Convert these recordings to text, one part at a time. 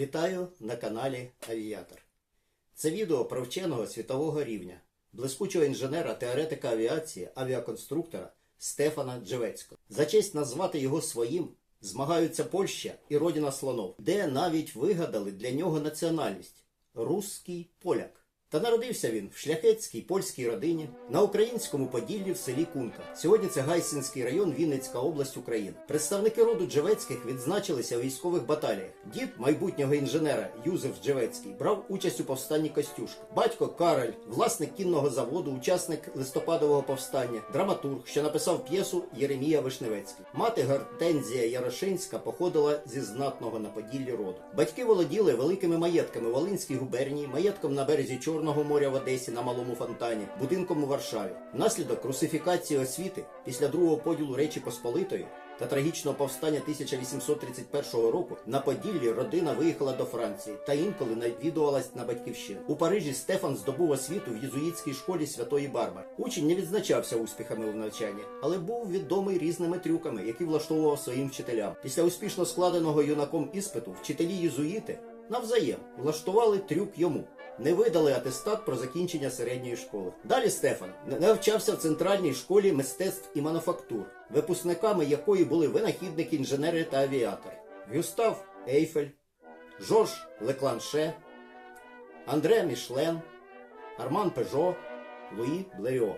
Вітаю на каналі Авіатор. Це відео про вченого світового рівня, блискучого інженера, теоретика авіації, авіаконструктора Стефана Джевецького. За честь назвати його своїм змагаються Польща і родина слонов, де навіть вигадали для нього національність русський поляк. Та народився він в шляхетській польській родині на українському Поділлі в селі Кунка. Сьогодні це Гайсинський район, Вінницька область України. Представники роду Джевецьких відзначилися у військових баталіях. Дід майбутнього інженера Юзеф Джевецький брав участь у повстанні Костюшка. Батько Кароль, власник кінного заводу, учасник листопадового повстання, драматург, що написав п'єсу Єремія Вишневецький. Мати Гортензія Ярошинська походила зі знатного на Поділлі роду. Батьки володіли великими маєтками в Волинській губернії, маєтком на березі Чорного моря в Одесі на Малому Фонтані, будинком у Варшаві. Внаслідок русифікації освіти після другого поділу Речі Посполитої та трагічного повстання 1831 року на Поділлі родина виїхала до Франції та інколи навідувалась на батьківщину. У Парижі Стефан здобув освіту в єзуїтській школі Святої Барбари. Учень не відзначався успіхами в навчанні, але був відомий різними трюками, які влаштовував своїм вчителям. Після успішно складеного юнаком іспиту вчителі єзуїти навзаєм влаштували трюк йому. Не видали атестат про закінчення середньої школи. Далі Стефан навчався в центральній школі мистецтв і мануфактур, випускниками якої були винахідники, інженери та авіатори. Гюстав Ейфель, Жорж Лекланше, Андре Мішлен, Арман Пежо, Луї Блеріо.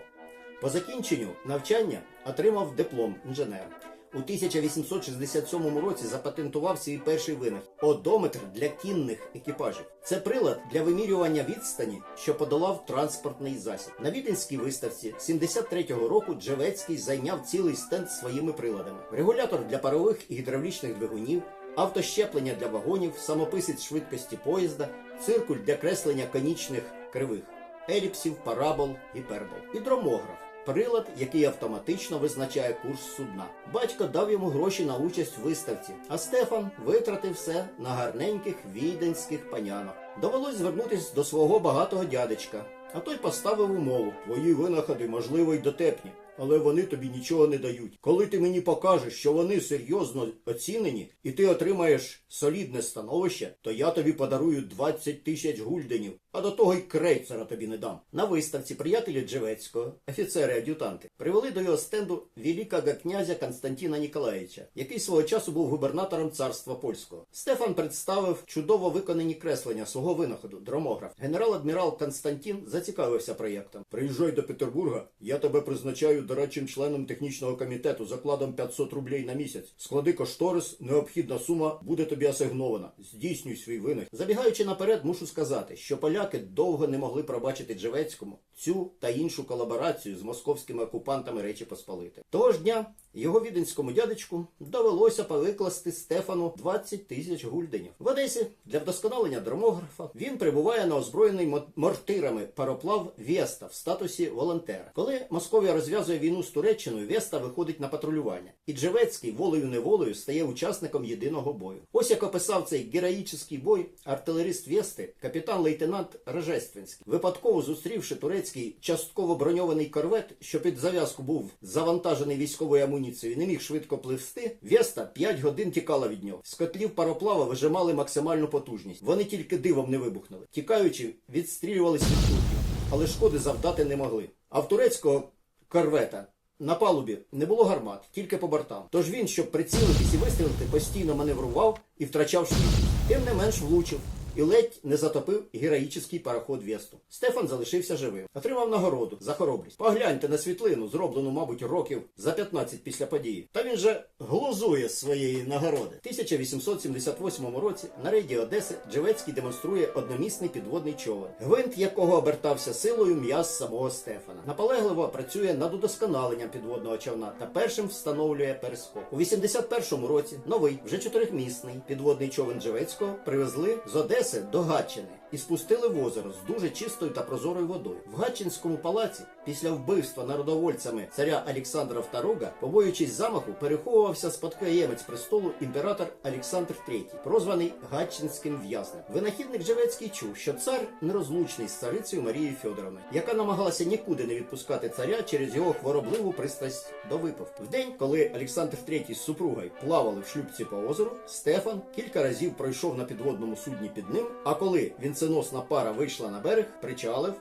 По закінченню навчання отримав диплом інженера. У 1867 році запатентував свій перший винахід – одометр для кінних екіпажів. Це прилад для вимірювання відстані, що подолав транспортний засіб. На віденській виставці 73-го року Джевецький зайняв цілий стенд своїми приладами: регулятор для парових і гідравлічних двигунів, автощеплення для вагонів, самописець швидкості поїзда, циркуль для креслення конічних кривих, еліпсів, парабол, гіпербол і дромограф. Прилад, який автоматично визначає курс судна. Батько дав йому гроші на участь в виставці, а Стефан витратив все на гарненьких віденських панянок. Довелось звернутися до свого багатого дядечка, а той поставив умову: твої винаходи, можливо, й дотепні, але вони тобі нічого не дають. Коли ти мені покажеш, що вони серйозно оцінені, і ти отримаєш солідне становище, то я тобі подарую 20 тисяч гульденів, а до того й крейцера тобі не дам. На виставці приятелі Джевецького, офіцери-ад'ютанти, привели до його стенду великого князя Константина Ніколаєвича, який свого часу був губернатором царства польського. Стефан представив чудово виконані креслення свого винаходу, дромограф. Генерал-адмірал Константин зацікавився проєктом. Приїжджай до Петербурга, я тебе призначаю дорадчим членом технічного комітету закладом 500 рублей на місяць. Склади кошторис, необхідна сума буде тобі асигнована. Здійснюй свій винах. Забігаючи наперед, мушу сказати, що поляки довго не могли пробачити Джевецькому цю та іншу колаборацію з московськими окупантами Речі Посполити. Того ж дня його віденському дядечку довелося повикласти Стефану 20 тисяч гульденів. В Одесі для вдосконалення дромографа він прибуває на озброєний мортирами пароплав Веста в статусі волонтера. Коли Московія розв'язує війну з Туреччиною, Веста виходить на патрулювання. І Джевецький волею неволею стає учасником єдиного бою. Ось як описав цей героїчний бой артилерист Вести, капітан-лейтенант Рожественський. Випадково зустрівши турецький частково броньований корвет, що під зав'язку був завантажений військовою амуніцією, і не міг швидко пливсти, Веста 5 годин тікала від нього. З котлів пароплава вижимали максимальну потужність. Вони тільки дивом не вибухнули. Тікаючи, відстрілювались від турків, але шкоди завдати не могли. А в турецького корвета на палубі не було гармат, тільки по бортам. Тож він, щоб прицілитись і вистрілити, постійно маневрував і втрачав швидкість. Тим не менш влучив і ледь не затопив героїчний пароход Весту. Стефан залишився живим. Отримав нагороду за хоробрість. Погляньте на світлину, зроблену, мабуть, років за 15 після події. Та він же глузує своєї нагороди. В 1878 році на рейді Одеси Джевецький демонструє одномісний підводний човен, гвинт якого обертався силою м'яз самого Стефана. Наполегливо працює над удосконаленням підводного човна та першим встановлює перископ. У 81 році новий, вже чотирьохмісний підводний човен Джевецького привезли з Одеси до Гатчини. І спустили в озеро з дуже чистою та прозорою водою. В Гатчинському палаці після вбивства народовольцями царя Олександра II, побоюючись замаху, переховувався спадкоємець престолу імператор Олександр III, прозваний Гатчинським в'язнем. Винахідник Живецький чув, що цар нерозлучний з царицею Марією Фьодоровною, яка намагалася нікуди не відпускати царя через його хворобливу пристрасть до випивки. В день, коли Олександр III з супругою плавали в шлюбці по озеру, Стефан кілька разів пройшов на підводному судні під ним. А коли вінценосна пара вийшла на берег, причалив,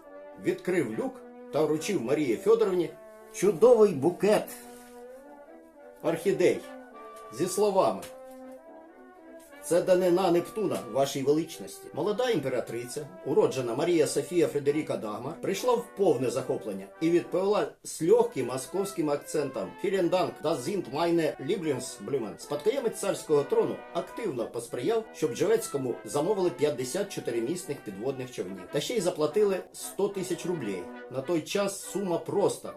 відкрив люк та вручив Марії Фьодоровні чудовий букет орхідей зі словами. Це данина Нептуна, вашій величності. Молода імператриця, уроджена Марія Софія Фредеріка Дагмар, прийшла в повне захоплення і відповіла з легким московським акцентом «Vielen Dank, das sind meine Lieblingsblumen». Спадкоємець царського трону активно посприяв, щоб Джевецькому замовили 54 місних підводних човнів. Та ще й заплатили 100 тисяч рублів. На той час сума просто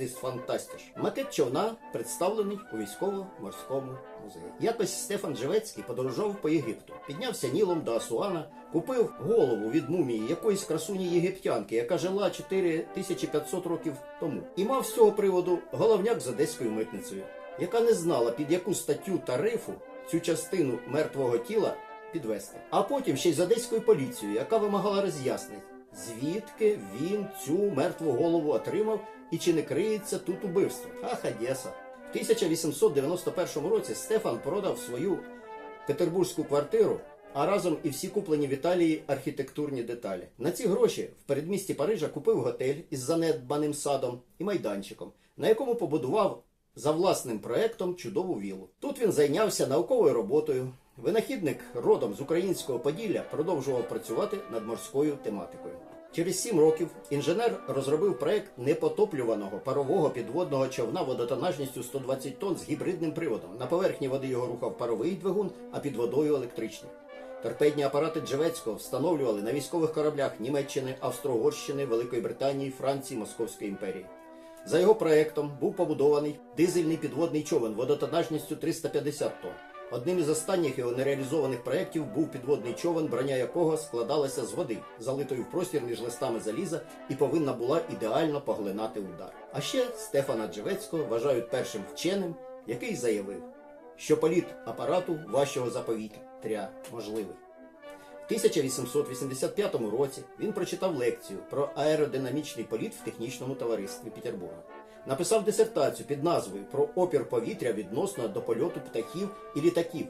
ist fantastisch. Макет човна представлений у військово-морському музеї. Якось Стефан Живецький подорожував по Єгипту, піднявся Нілом до Асуана, купив голову від мумії якоїсь красуні єгиптянки, яка жила 4500 років тому, і мав з цього приводу головняк з одеською митницею, яка не знала під яку статтю тарифу цю частину мертвого тіла підвести. А потім ще й з одеською поліцією, яка вимагала роз'яснень, звідки він цю мертву голову отримав і чи не криється тут убивство. Ах, Одеса. В 1891 році Стефан продав свою петербурзьку квартиру, а разом і всі куплені в Італії архітектурні деталі. На ці гроші в передмісті Парижа купив готель із занедбаним садом і майданчиком, на якому побудував за власним проектом чудову віллу. Тут він зайнявся науковою роботою. Винахідник родом з українського Поділля продовжував працювати над морською тематикою. Через сім років інженер розробив проект непотоплюваного парового підводного човна водотонажністю 120 тонн з гібридним приводом. На поверхні води його рухав паровий двигун, а під водою електричний. Торпедні апарати Джевецького встановлювали на військових кораблях Німеччини, Австро-Угорщини, Великої Британії, Франції, Московської імперії. За його проектом був побудований дизельний підводний човен водотонажністю 350 тонн. Одним із останніх його нереалізованих проєктів був підводний човен, броня якого складалася з води, залитої в простір між листами заліза, і повинна була ідеально поглинати удар. А ще Стефана Джевецького вважають першим вченим, який заявив, що політ апарату важчого заповітря можливий. В 1885 році він прочитав лекцію про аеродинамічний політ в технічному товаристві Петербурга. Написав дисертацію під назвою Про опір повітря відносно до польоту птахів і літаків.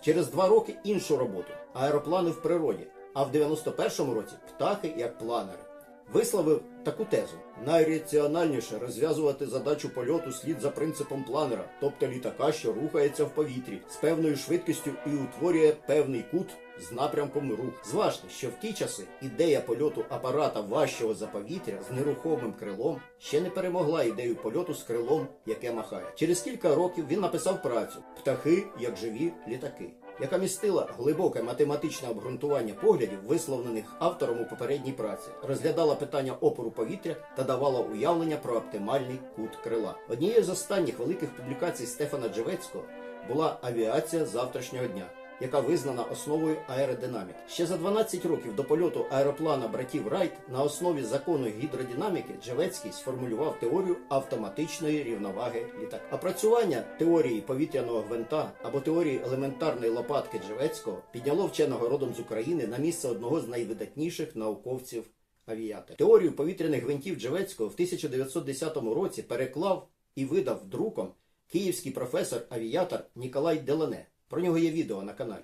Через два роки іншу роботу аероплани в природі. А в 91-му році птахи як планери. Висловив таку тезу: найраціональніше розв'язувати задачу польоту слід за принципом планера, тобто літака, що рухається в повітрі з певною швидкістю і утворює певний кут з напрямком рух. Зважте, що в ті часи ідея польоту апарата важчого за повітря з нерухомим крилом ще не перемогла ідею польоту з крилом, яке махає. Через кілька років він написав працю Птахи як живі літаки. Яка містила глибоке математичне обґрунтування поглядів, висловлених автором у попередній праці, розглядала питання опору повітря та давала уявлення про оптимальний кут крила. Однією з останніх великих публікацій Стефана Джевецького була авіація завтрашнього дня, яка визнана основою аеродинаміки. Ще за 12 років до польоту аероплана братів Райт на основі закону гідродинаміки Джевецький сформулював теорію автоматичної рівноваги літака. Опрацювання теорії повітряного гвинта або теорії елементарної лопатки Джевецького підняло вченого родом з України на місце одного з найвидатніших науковців авіатор. Теорію повітряних гвинтів Джевецького в 1910 році переклав і видав друком київський професор-авіатор Ніколай Делане. Про нього є відео на каналі.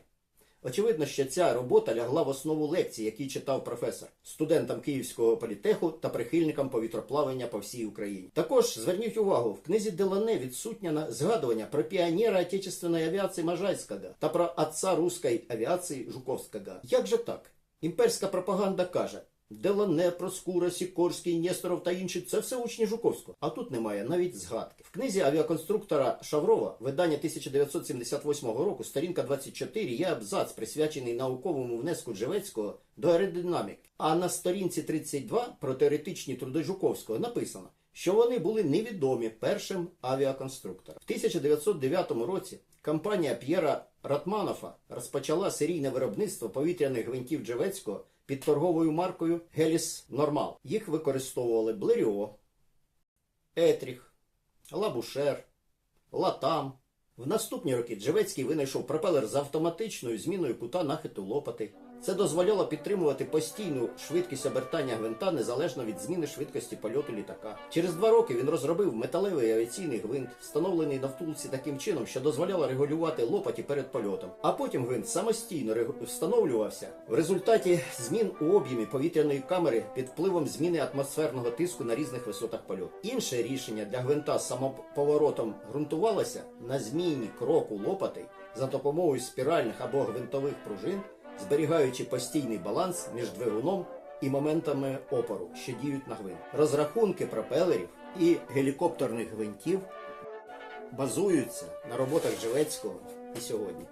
Очевидно, що ця робота лягла в основу лекцій, які читав професор студентам Київського політеху та прихильникам повітроплавання по всій Україні. Також зверніть увагу, в книзі Делане відсутня на згадування про піонера отечественної авіації Можайського та про отца руської авіації Жуковського. Як же так? Імперська пропаганда каже. Делане, Проскура, Сікорський, Несторов та інші це все учні Жуковського. А тут немає навіть згадки. В книзі авіаконструктора Шаврова, видання 1978 року, сторінка 24, є абзац, присвячений науковому внеску Джевецького до аеродинаміки. А на сторінці 32 про теоретичні труди Жуковського написано, що вони були невідомі першим авіаконструктором. В 1909 році компанія П'єра Ратманофа розпочала серійне виробництво повітряних гвинтів Джевецького під торговою маркою Геліс Нормал. Їх використовували Блеріо, Етріх, Лабушер, Латам. В наступні роки Джевецький винайшов пропелер з автоматичною зміною кута нахиту лопати. Це дозволяло підтримувати постійну швидкість обертання гвинта незалежно від зміни швидкості польоту літака. Через два роки він розробив металевий авіаційний гвинт, встановлений на втулці таким чином, що дозволяло регулювати лопаті перед польотом. А потім гвинт самостійно встановлювався в результаті змін у об'ємі повітряної камери під впливом зміни атмосферного тиску на різних висотах польоту. Інше рішення для гвинта з самоповоротом ґрунтувалося на зміні кроку лопатей за допомогою спіральних або гвинтових пружин зберігаючи постійний баланс між двигуном і моментами опору, що діють на гвинт. Розрахунки пропелерів і гелікоптерних гвинтів базуються на роботах Живецького і сьогодні.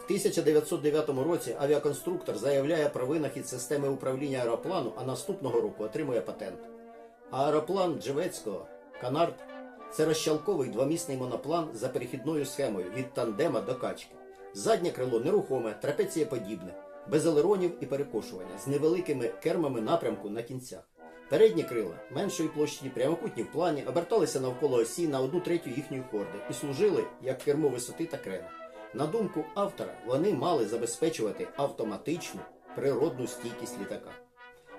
В 1909 році авіаконструктор заявляє про винахід системи управління аероплану, а наступного року отримує патент. Аероплан Джевецького Канард це розчалковий двомісний моноплан за перехідною схемою від тандема до качки. Заднє крило нерухоме, трапецієподібне, без елеронів і перекошування, з невеликими кермами напрямку на кінцях. Передні крила меншої площі, прямокутні в плані, оберталися навколо осі на одну третю їхньої хорди і служили як кермо висоти та крена. На думку автора, вони мали забезпечувати автоматичну природну стійкість літака.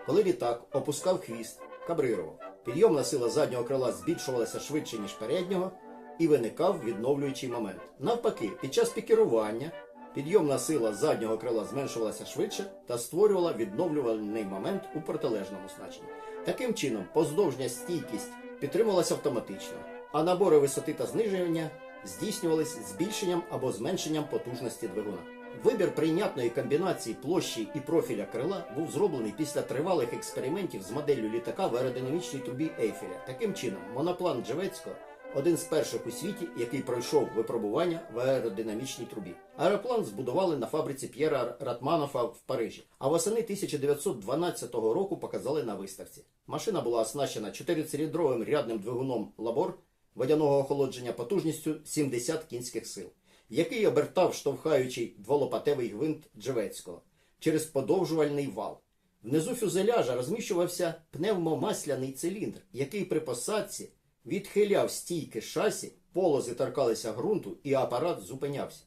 Коли літак опускав хвіст, кабрирував, підйомна сила заднього крила збільшувалася швидше, ніж переднього, і виникав відновлюючий момент. Навпаки, під час пікірування підйомна сила заднього крила зменшувалася швидше та створювала відновлювальний момент у протилежному значенні. Таким чином, поздовжня стійкість підтримувалася автоматично, а набори висоти та зниження здійснювались збільшенням або зменшенням потужності двигуна. Вибір прийнятної комбінації площі і профіля крила був зроблений після тривалих експериментів з моделлю літака в аеродинамічній трубі Ейфеля. Таким чином, моноплан Джевецького один з перших у світі, який пройшов випробування в аеродинамічній трубі. Аероплан збудували на фабриці П'єра Ратманофа в Парижі, а восени 1912 року показали на виставці. Машина була оснащена 4-циліндровим рядним двигуном Лабор водяного охолодження потужністю 70 кінських сил який обертав штовхаючий дволопатевий гвинт Джевецького через подовжувальний вал. Внизу фюзеляжа розміщувався пневмомасляний циліндр, який при посадці відхиляв стійки шасі, полози торкалися ґрунту і апарат зупинявся.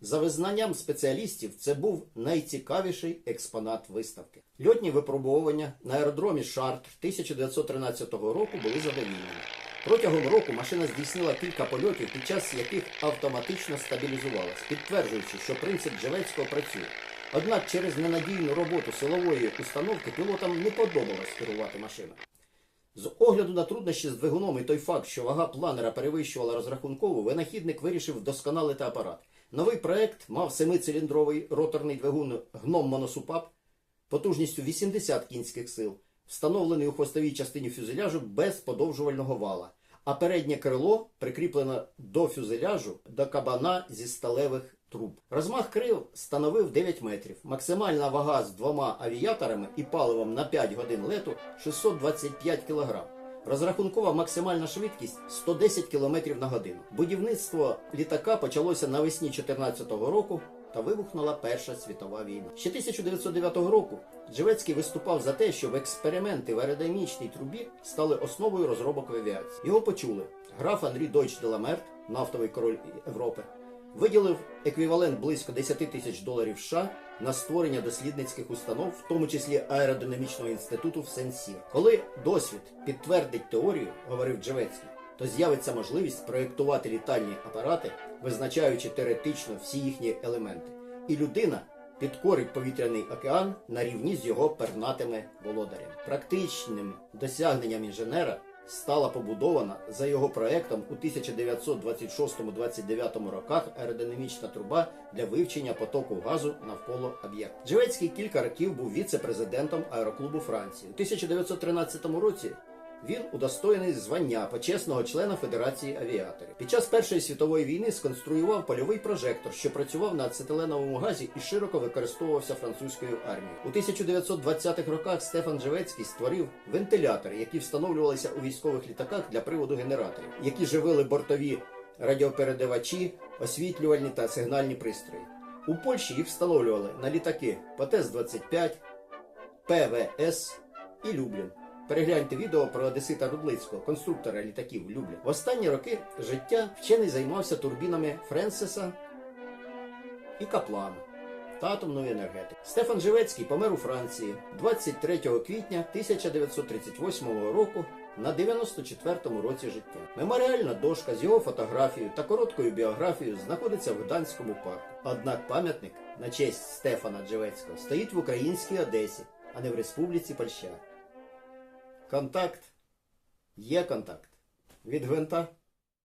За визнанням спеціалістів, це був найцікавіший експонат виставки. Льотні випробовування на аеродромі Шартр 1913 року були задовільними. Протягом року машина здійснила кілька польотів, під час яких автоматично стабілізувалась, підтверджуючи, що принцип Джевецького працює. Однак через ненадійну роботу силової установки пілотам не подобалось керувати машиною. З огляду на труднощі з двигуном і той факт, що вага планера перевищувала розрахункову, винахідник вирішив вдосконалити апарат. Новий проект мав семициліндровий роторний двигун гном моносупап потужністю 80 кінських сил, встановлений у хвостовій частині фюзеляжу без подовжувального вала, а переднє крило прикріплено до фюзеляжу до кабана зі сталевих труб. Розмах крил становив 9 метрів. Максимальна вага з двома авіаторами і паливом на 5 годин лету 625 кг. Розрахункова максимальна швидкість 110 км на годину. Будівництво літака почалося навесні 2014 року та вибухнула Перша світова війна. Ще 1909 року Джевецький виступав за те, щоб експерименти в аеродинамічній трубі стали основою розробок в авіації. Його почули. Граф Андрій Дойч Деламерт, нафтовий король Європи, виділив еквівалент близько 10 тисяч доларів США на створення дослідницьких установ, в тому числі аеродинамічного інституту в Сен-Сір. Коли досвід підтвердить теорію, говорив Джевецький, то з'явиться можливість проєктувати літальні апарати, визначаючи теоретично всі їхні елементи. І людина підкорить повітряний океан на рівні з його пернатими володарями. Практичним досягненням інженера стала побудована за його проектом у 1926-29 роках аеродинамічна труба для вивчення потоку газу навколо об'єкта. Джевецький кілька років був віце-президентом аероклубу Франції. У 1913 році Він удостоєний звання почесного члена Федерації авіаторів. Під час Першої світової війни сконструював польовий прожектор, що працював на ацетиленовому газі і широко використовувався французькою армією. У 1920-х роках Стефан Живецький створив вентилятори, які встановлювалися у військових літаках для приводу генераторів, які живили бортові радіопередавачі, освітлювальні та сигнальні пристрої. У Польщі їх встановлювали на літаки ПТС-25, ПВС і Люблін. Перегляньте відео про Одесита Рудлицького, конструктора літаків Люблін. В останні роки життя вчений займався турбінами Френсиса і Каплана та атомної енергетики. Стефан Живецький помер у Франції 23 квітня 1938 року на 94-му році життя. Меморіальна дошка з його фотографією та короткою біографією знаходиться в Гданському парку. Однак пам'ятник на честь Стефана Джевецького стоїть в українській Одесі, а не в Республіці Польща. Контакт є контакт. Від гвинта